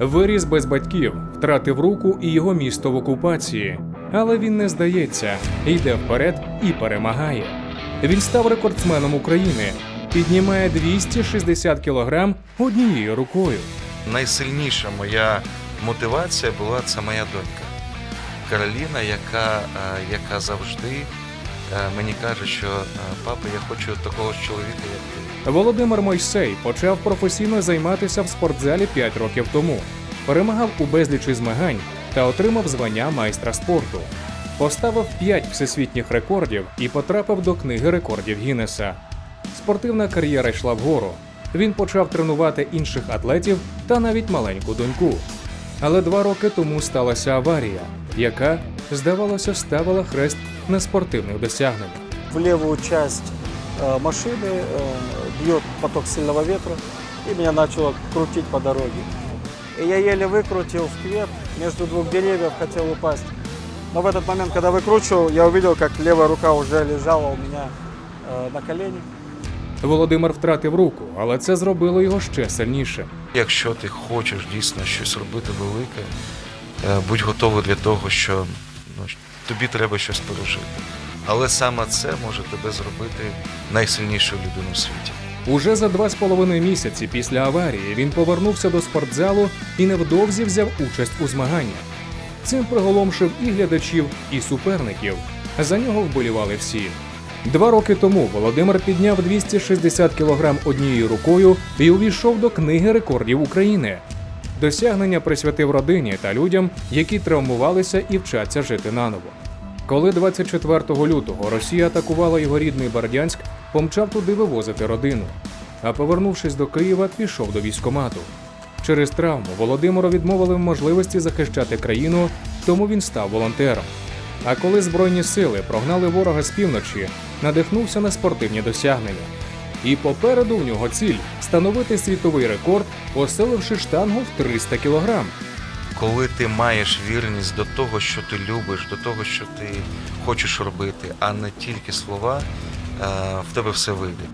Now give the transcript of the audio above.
Виріс без батьків, втратив руку і його місто в окупації. Але він не здається, йде вперед і перемагає. Він став рекордсменом України, піднімає 260 кілограм однією рукою. Найсильніша моя мотивація була це моя донька Кароліна, яка, е, яка завжди мені каже, що е, папа, я хочу такого ж чоловіка, як ти. Володимир Мойсей почав професійно займатися в спортзалі 5 років тому. Перемагав у безлічі змагань та отримав звання майстра спорту. Поставив 5 всесвітніх рекордів і потрапив до книги рекордів Гіннеса. Спортивна кар'єра йшла вгору. Він почав тренувати інших атлетів та навіть маленьку доньку. Але два роки тому сталася аварія, яка, здавалося, ставила хрест на спортивних досягненнях. в левую часть э, машины э, бьет поток сильного ветра, и меня начало крутить по дороге. И я еле выкрутил в квет, между двух деревьев хотел упасть. Но в этот момент, когда выкручивал, я увидел, как левая рука уже лежала у меня э, на колене. Володимир втратив руку, але це зробило його ще сильнішим. Якщо ти хочеш дійсно щось робити велике, е, будь готовий для того, що ну, тобі треба щось пережити. Але саме це може тебе зробити найсильнішою людиною в світі. Уже за два з половиною місяці після аварії він повернувся до спортзалу і невдовзі взяв участь у змаганнях. Цим приголомшив і глядачів, і суперників. За нього вболівали всі. Два роки тому Володимир підняв 260 кг однією рукою і увійшов до книги рекордів України. Досягнення присвятив родині та людям, які травмувалися і вчаться жити наново. Коли 24 лютого Росія атакувала його рідний Бердянськ, помчав туди вивозити родину. А повернувшись до Києва, пішов до військомату. Через травму Володимиру відмовили в можливості захищати країну, тому він став волонтером. А коли Збройні сили прогнали ворога з півночі, надихнувся на спортивні досягнення. І попереду в нього ціль встановити світовий рекорд, посиливши штангу в 300 кілограм. Коли ти маєш вірність до того, що ти любиш, до того, що ти хочеш робити, а не тільки слова, е, в тебе все вийде.